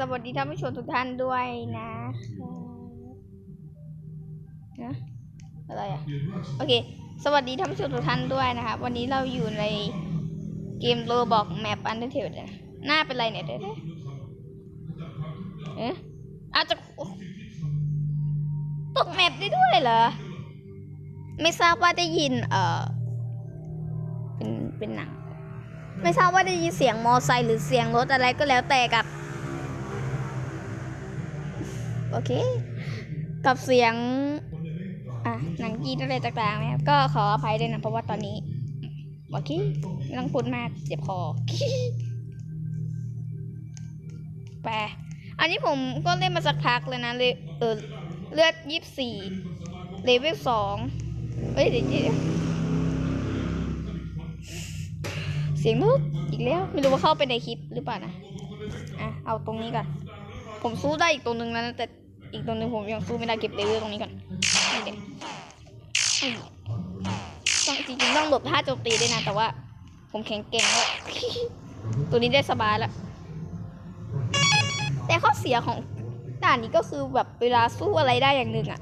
สวัสดีท่านผู้ชมทุกท่านด้วยนะนะอะไรอะโอเค สวัสดีท่านผู้ชมทุกท่านด้วยนะครับวันนี้เราอยู่ในเกมโรบอกแมปอันเดอร์เทลนะหน้าเป็นไรเนี่ยเด้เอ๊ะอาจจะตกแมปได้ด้วยเหรอ ไม่ทราบว่าได้ยิน เอ่อเป็นเป็นหนัง ไม่ทราบว่าได้ยินเสียงมอไซค์หรือเสียงรถอะไรก็แล้วแต่กับ โอเค กับเสียง อะหนังกรีดอะไรต่างๆนะครับก็ขออภัยด้วยนะเพราะว่าตอนนี้โอเคไม่ต้องพูดมากเจ็บคอไปอันนี้ผมก็เล่นมาสักพักเลยนะเลยเออเลือดยี่สิบสี่เลเวลสองเฮ้ยเดี๋ยวเสียงรถอีกแล้ว ไม่รู้ว่าเข้าไปในคลิปหรือเปล่านะ อะ เอาตรงนี้ก่อน ผมสู้ได้อีกตรงนึงแล้วนะแต่ อีกตรงนึงผมยังสู้ไม่ได้เก็บเลเวลตรงนี้ก่อนต้องจริงๆต้องหลบท่าโจมตีด้วยนะ แต่ว่า ผมแข็งแกร่งแล้วตัวนี้ได้สบายแล้วแต่ข้อเสียของด่านนี้ก็คือแบบเวลาสู้อะไรได้อย่างหนึ่งอะ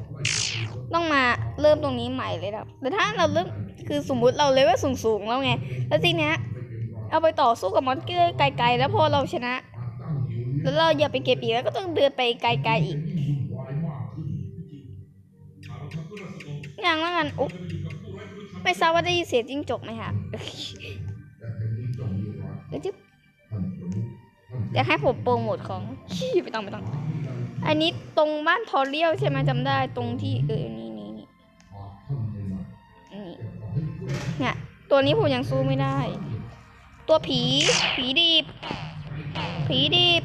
ต้องมาเริ่มตรงนี้ใหม่เลยครับแต่ถ้าเราเริ่มคือสมมุติเราเลเวลสูงๆแล้วไง แล้วทีเนี้ยเอาไปต่อสู้กับมอนสเตอร์ไกลๆ แล้วพอเราชนะ แล้วเราอย่าไปเก็บอีกแล้วก็ต้องเดินไปไกลๆอีก อย่างละกันอุ๊บไม่ทราบว่าได้ยินเสียงจิ้งจกไหมครับเดี๋ยวจิ๊บอยากให้ผมโปรโมทของไม่ต้องไม่ต้อง อันนี้ตรงบ้านพอเลี้ยวใช่ไหมจำได้ตรงที่เออนี่นี่นี่นี่เนี่ยตัวนี้ผมยังสู้ไม่ได้ ตัวผี ผีดีบผีดีบ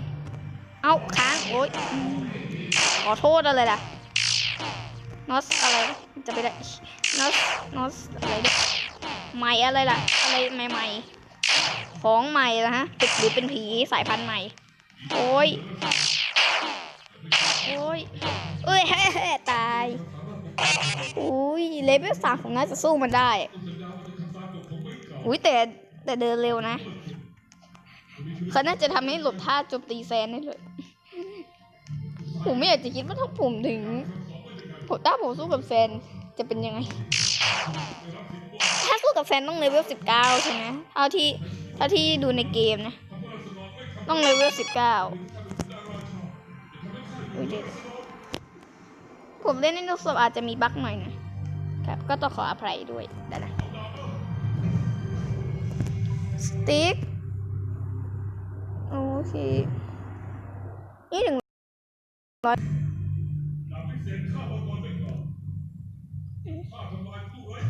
เอาค้างโอ๊ยขอโทษอะไรล่ะนอสอะไรจะไปได้นอสนอสอะไรเนี่ยใหม่อะไรล่ะ อะไรใหม่ๆ ของใหม่นะฮะเป็นหรือเป็นผีสายพันธุ์ใหม่ โอ้ย โอ้ยเอ้ยตายอุ้ยเลเวลสามผมน่าจะสู้มันได้ อุ้ยแต่แต่เดินเร็วนะ เขาน่าจะทำให้หลบท่าโจมตีแซนได้เลย ผมไม่อยากจะคิดว่าถ้าผมถึงผมถ้าผมสู้กับแซนจะเป็นยังไง ถ้าสู้กับแซนต้องเลเวลสิบเก้าใช่ไหมเท่าที่เท่าที่ดูในเกมนะ ต้องเลเวลสิบเก้าผมเล่นในโทรศัพท์อาจจะมีบั๊กหน่อยนะครับ ก็ต้องขออภัยด้วยได้นะสติ๊ก อเค นี่ถึงร้อยดาบพิเศษข้ามังกรไว้ก่งร้อย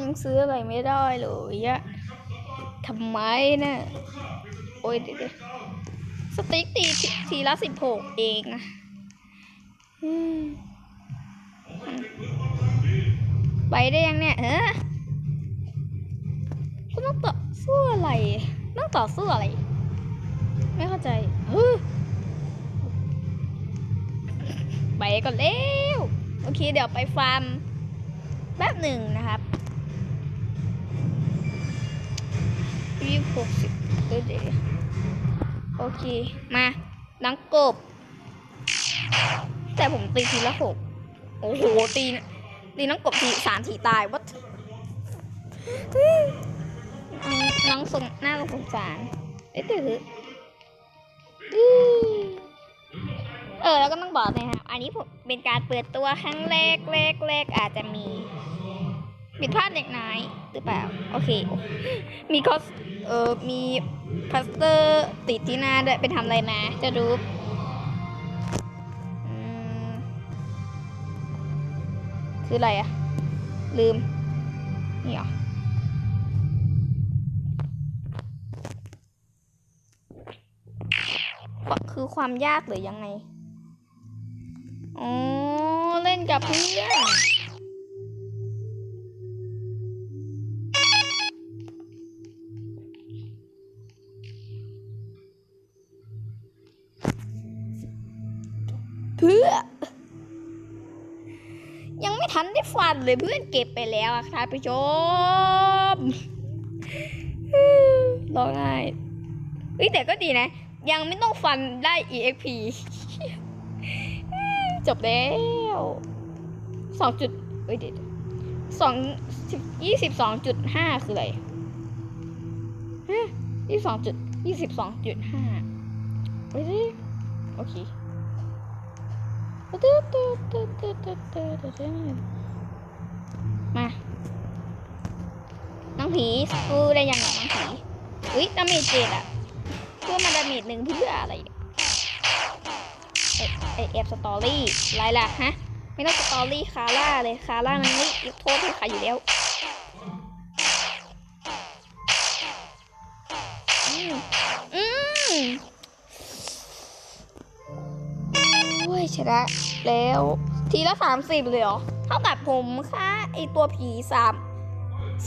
ยังซื้ออะไรไม่ได้เลยอะทำไมนะพวกข้าเป็นศัตรูโอ้ยเดี๋ยวสติ๊กตีทีละสิบหกเองนะอืม ไปได้ยังเนี่ยเออคุณต้องต่อสู้อะไร ต้องต่อสู้อะไร ไม่เข้าใจเฮ้ยไปก่อนเร็ว โอเค เดี๋ยวไปฟาร์มแป๊บหนึ่งนะครับยี่หกสิบเดี๋ยวเดี๋ยวโอเค มานังกบ แต่ผมตีทีละหกโอ้โห ตีน ตีนังกบทีสามทีตายวัดน้องสงหน้าสงสารเอ๊ะตือเออ แล้วก็ต้องบอกนะครับ อันนี้ผมเป็นการเปิดตัวครั้งแรกแรกแรกอาจจะมีผิดพลาดเล็กน้อยหรือเปล่า โอเค มีคอสเออมีพลาสเตอร์ติดที่หน้าด้วยไปทำอะไรมา จะรู้ คืออะไรอะลืม นี่เหรอคือความยากหรือยังไง อ๋อ เล่นกับเพื่อน ยังไม่ทันได้ฟันเลยเพื่อนเก็บไปแล้วอะครับผู้ชมร้องไห้เฮ้ยแต่ก็ดีนะ ยังไม่ต้องฟันได้ EXP จบแล้วสองจุดเอ้ยเดี๋ยวสองสิบยี่สิบสองจุดห้าคืออะไรฮะยี่สองจุดยี่สิบสองจุดห้าเฮ้ยดิโอเค มา น้องผีสู้ได้ยังไงน้องผี อุ้ยดาเมจเจ็ดอะเพื่อมาดาเมจหนึ่งเพื่ออะไรอะไอไอแอบสตอรี่ไรล่ะฮะ ไม่ต้องสตอรี่คาร่าเลยคาร่ามันไม่ยกโทษให้ใครอยู่แล้วอืมอืมโอ้ยชนะแล้ว ทีละสามสิบเลยเหรอ เท่ากับผมค่าไอตัวผีสาม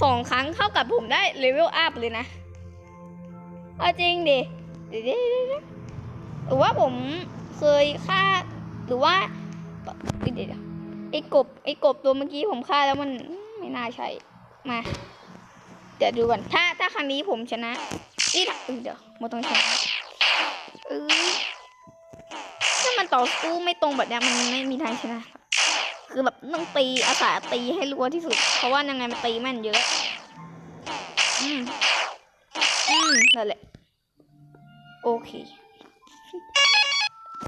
สองครั้งเท่ากับผมได้เลเวลอัพเลยนะ เอาจริงดิเดี๋ยวหรือว่าผมเคยฆ่า หรือว่าเดี๋ยวไอ้กบไอ้กบตัวเมื่อกี้ผมฆ่าแล้วมันไม่น่าใช่ มา เดี๋ยวดูก่อน ถ้าถ้าครั้งนี้ผมชนะนี่เดี๋ยวมาต้องชนะเออถ้ามัน ต่อสู้ไม่ตรงแบบนี้มันไม่มีทางชนะ คือแบบต้องตีอาสาตีให้รัวที่สุด เพราะว่ายังไงมันตีแม่นเยอะ อืม อืมนั่นแหละ โอเค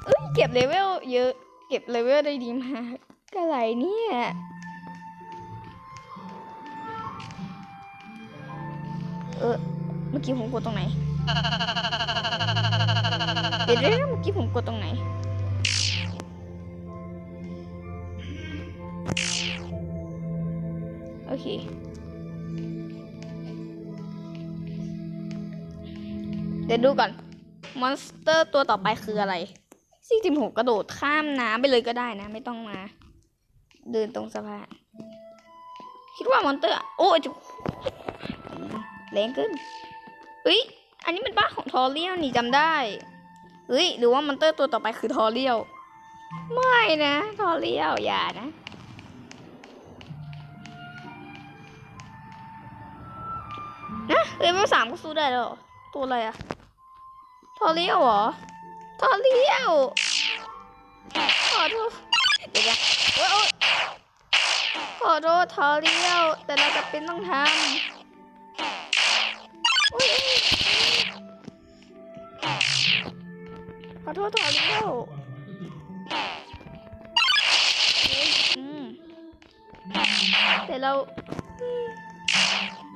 เอ้ยเก็บเลเวลเยอะ เก็บเลเวลได้ดีมากอะไรเนี่ยเออเมื่อกี้ผมกดตรงไหน เดี๋ยวเดี๋ยวเมื่อกี้ผมกดตรงไหน โอเค เดี๋ยวดูก่อน มอนสเตอร์ตัวต่อไปคืออะไรจริงๆผมกระโดดข้ามน้ำไปเลยก็ได้นะ ไม่ต้องมา เดินตรงสะพานคิดว่ามอนเตอร์ โอ้ยจุแรงขึ้นเฮ้ย อันนี้เป็นบ้าของทอเรียลนี่จำได้เฮ้ย หรือว่ามอนเตอร์ตัวต่อไปคือทอเรียลไม่นะ ทอเรียลอย่านะ นะเลเวลสามก็สู้ได้แล้วเหรอตัวอะไรอะทอเรียลเหรอทอเรียลขอโทษเดี๋ยวโอ๊ยขอโทษทอเรียลแต่เราจะเป็นต้องทำขอโทษทอเรียลโอ๊ยอืมแต่เรา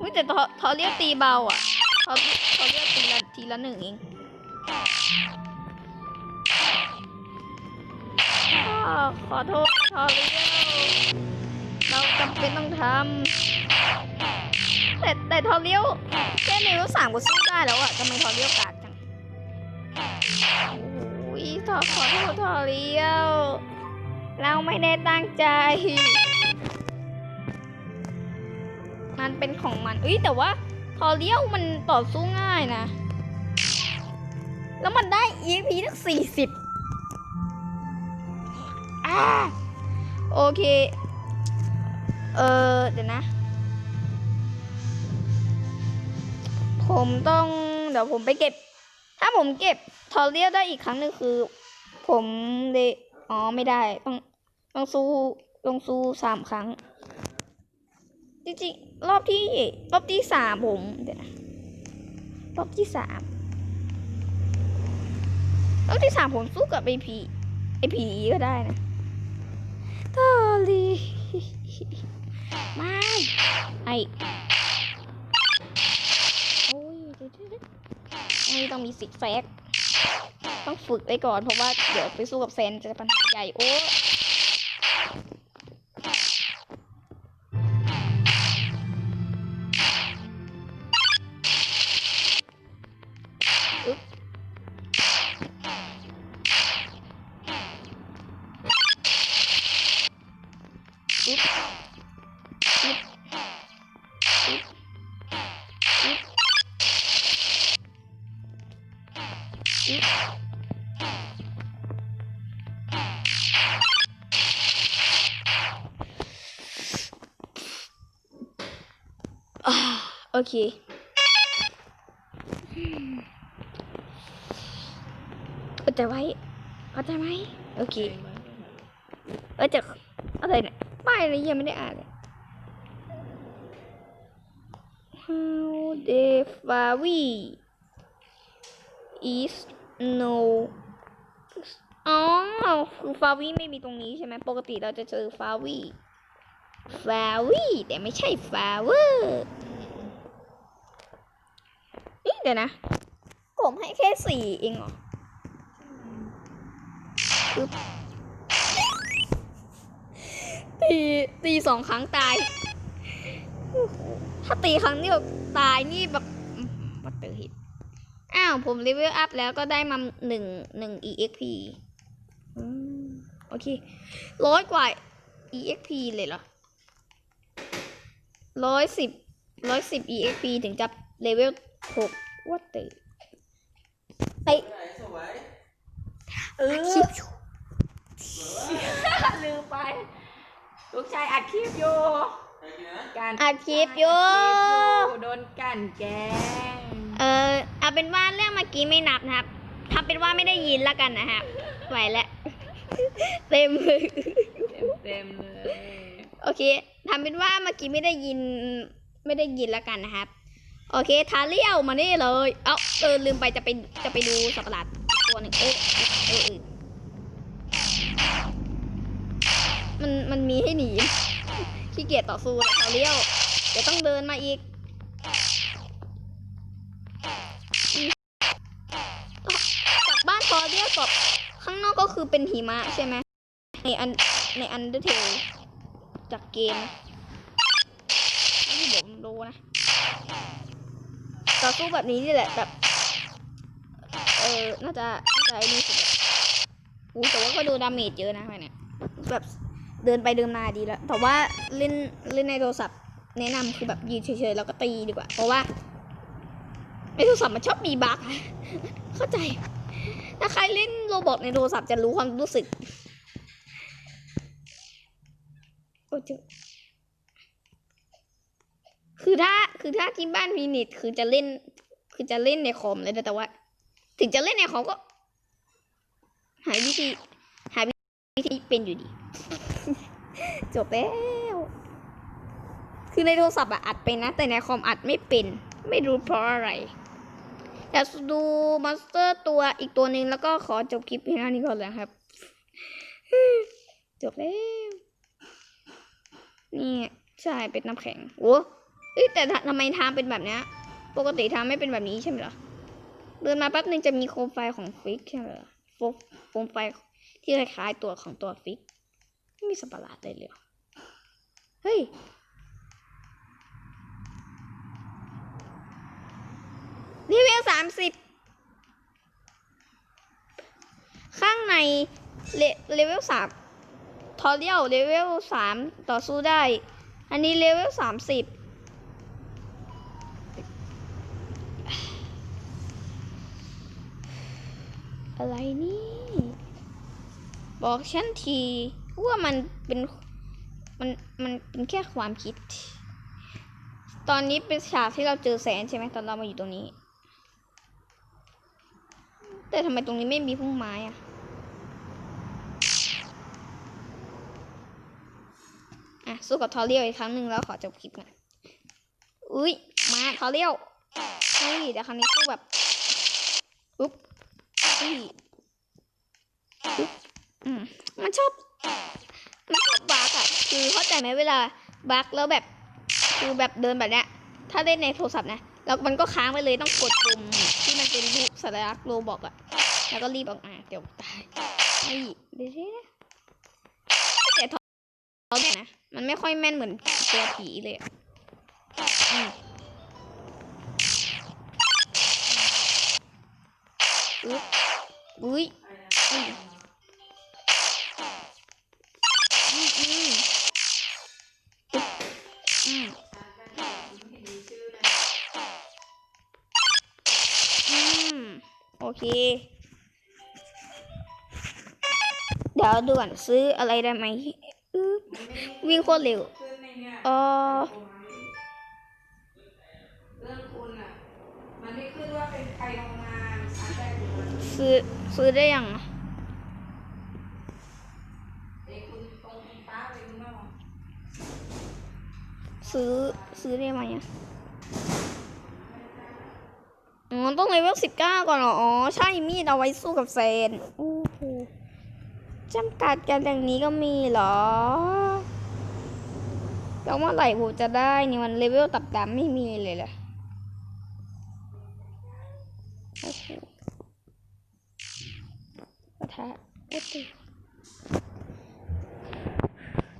อืมอุ๊ยแต่ทอทอเรียลตีเบาอะทอทอเรียลตีละทีละหนึ่งเองอ้าวขอโทษทอเรียลเราจำเป็นต้องทำแต่แต่ทอเรียลแค่ในรถสามก็สู้ได้แล้วอะทำไมทอเรียลกากจังโอ้ยทอขอโทษทอเรียลเราไม่ได้ตั้งใจ มันเป็นของมันเอ้ยแต่ว่าทอเรียลมันต่อสู้ง่ายนะ แล้วมันได้ EP ทั้งสี่สิบอ่าโอเค เออเดี๋ยวนะ ผมต้องเดี๋ยวผมไปเก็บ ถ้าผมเก็บทอเรียได้อีกครั้งหนึงคือ ผมเดอ๋อไม่ได้ต้องต้องสู้ต้องสู้สามครั้ง จริงๆ รอบที่รอบที่สามผมเดี๋ยวนะรอบที่สามรอบที่สามผมสู้กับไอพีไอผีก็ได้นะทอรีไม่ไอโอ้ยเดี๋ยวๆๆอันนี้ต้องมีสิกแซกต้องฝึกไว้ก่อนเพราะว่าเดี๋ยวไปสู้กับแซนจะปัญหาใหญ่โอ้ โอเค เข้าใจไว้ เข้าใจไหมโอเค เออจะอะไรเนี่ยป้ายอะไรยังไม่ได้อ่านเลย How the Fawi is no อ๋อ คือฟาวีไม่มีตรงนี้ใช่ไหม ปกติเราจะเจอฟาวีฟาวีแต่ไม่ใช่ฟาเวอร์ นี่เดี๋ยวนะ ผมให้แค่สี่เองเหรอตีตีสองครั้งตาย ถ้าตีครั้งเดียวตายนี่แบบวัดเตอร์ฮิตอ้าว ผมเลเวลอัพแล้วก็ได้มาหนึ่งหนึ่ง exp โอเค ร้อยกว่า exp เลยเหรอร้อยสิบร้อยสิบ exp ถึงจะเลเวล หกวัดเตอร์ไอสวยเออคลิปอยู่ลืมไป ลูกชายอัดคลิปอยู่การอัดคลิปอยู่โดนกลั่นแกล้งเออเอาเป็นว่าเรื่องเมื่อกี้ไม่นับนะครับทำเป็นว่าไม่ได้ยินแล้วกันนะครับไหวแล้วเต็มเลยเต็มเต็มๆเลย โอเคทำเป็นว่าเมื่อกี้ไม่ได้ยินไม่ได้ยินแล้วกันนะครับ โอเคทาเลี้ยวมานี่เลย เอ้าเออลืมไปจะไปจะไปดูสัตว์ประหลาดตัวหนึ่งเออเออมันมันมีให้หนีขี้เกียจต่อสู้แล้วทาเลี้ยว เดี๋ยวต้องเดินมาอีกจากบ้านทอเรียกกับข้างนอกก็คือเป็นหิมะใช่ไหมในอันในอันเดอร์เทลจากเกมที่ผมรู้นะ ต่อสู้แบบนี้นี่แหละแบบ เออน่าจะน่าจะไอ้นี่สุดอะอู้แต่ว่าก็ดูดาเมจเยอะนะไปเนี่ยแบบเดินไปเดินมาดีแล้ว แต่ว่าเล่นเล่นในโทรศัพท์ แนะนำคือแบบยืนเฉยๆแล้วก็ตีดีกว่า เพราะว่าในโทรศัพท์มันชอบมีบั๊กเข้าใจ ถ้าใครเล่นโรบอทในโทรศัพท์จะรู้ความรู้สึกโอ้เจอ คือถ้าคือถ้าที่บ้านมีเน็ตคือจะเล่น คือจะเล่นในคอมเลยนะแต่ว่า ถึงจะเล่นในคอมก็ หาวิธี หาวิธีเป็นอยู่ดี จบแล้ว คือในโทรศัพท์อะอัดเป็นนะ แต่ในคอมอัดไม่เป็น ไม่รู้เพราะอะไรอยากดูมอนสเตอร์ตัวอีกตัวหนึ่งแล้วก็ขอจบคลิปเพียงเท่านี้ก่อนเลยครับ จบแล้ว นี่ใช่เป็นน้ำแข็งโอ้ เอ้แต่ทำไมทางเป็นแบบเนี้ยปกติทางไม่เป็นแบบนี้ใช่ไหมล่ะเดินมาแป๊บหนึงจะมีโคมไฟของฟิกใช่ไหมล่ะโฟโคมไฟที่คล้ายๆตัวของตัวฟิกไม่มีสัตว์ปหลาดเลยเลยเหรอเฮ้ยเลเวลสามสิบข้างในเลเลเวลสามทอเรียลเลเวลสามต่อสู้ได้ อันนี้เลเวลสามสิบ อะไรนี่ บอกฉันทีว่ามันเป็นมันมันเป็นแค่ความคิด ตอนนี้เป็นฉากที่เราเจอแสนใช่ไหมตอนเรามาอยู่ตรงนี้ แต่ทำไมตรงนี้ไม่มีพุ่มไม้อะอะสู้กับทอเรียลอีกครั้งหนึ่งแล้วขอจบคลิปน่อยอุ้ยมาทอเรียลเฮ้ยแต่ครั้งนี้สู้แบบปุ๊บ อืมมันชอบ มันชอบบักอะคือเข้าใจไหมเวลาบักแล้วแบบ คือแบบเดินแบบเนี้ย ถ้าเล่นในโทรศัพท์นะ แล้วมันก็ค้างไปเลยต้องกดปุ่มที่มันเป็นรูปสัญลักษณ์โลบอกอะแล้วก็รีบออกมาเดี๋ยวตายไอ้เดี๋ยวนะแต่ทอเนี่ยนะ มันไม่ค่อยแม่นเหมือนตัวผีเลยอืมอุ๊ย อุ้ยอืมอืมอืมอืมอืมโอเค เดี๋ยวด่วนซื้ออะไรได้ไหมวิ่งโคตรเร็วเออ ซื้อซื้อได้ยังซื้อซื้อได้ไหมอะอ๋อต้องเลเวลสิบเก้าก่อนเหรอ อ๋อ ใช่มีดเอาไว้สู้กับเซนโอ้โหจำกัดกันอย่างนี้ก็มีเหรอ แล้วเมื่อไหร่ผมจะได้นี่มันเลเวลต่ำๆไม่มีเลยเหรอโอ้โห ทะโอ้โห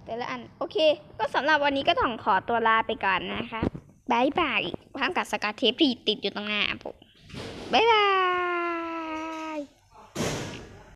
แต่ละอัน โอเค ก็สำหรับวันนี้ก็ต้องขอตัวลาไปก่อนนะคะบายบายพร้อมกับสกอตเทปที่ติดอยู่ตรงหน้าผมบายบาย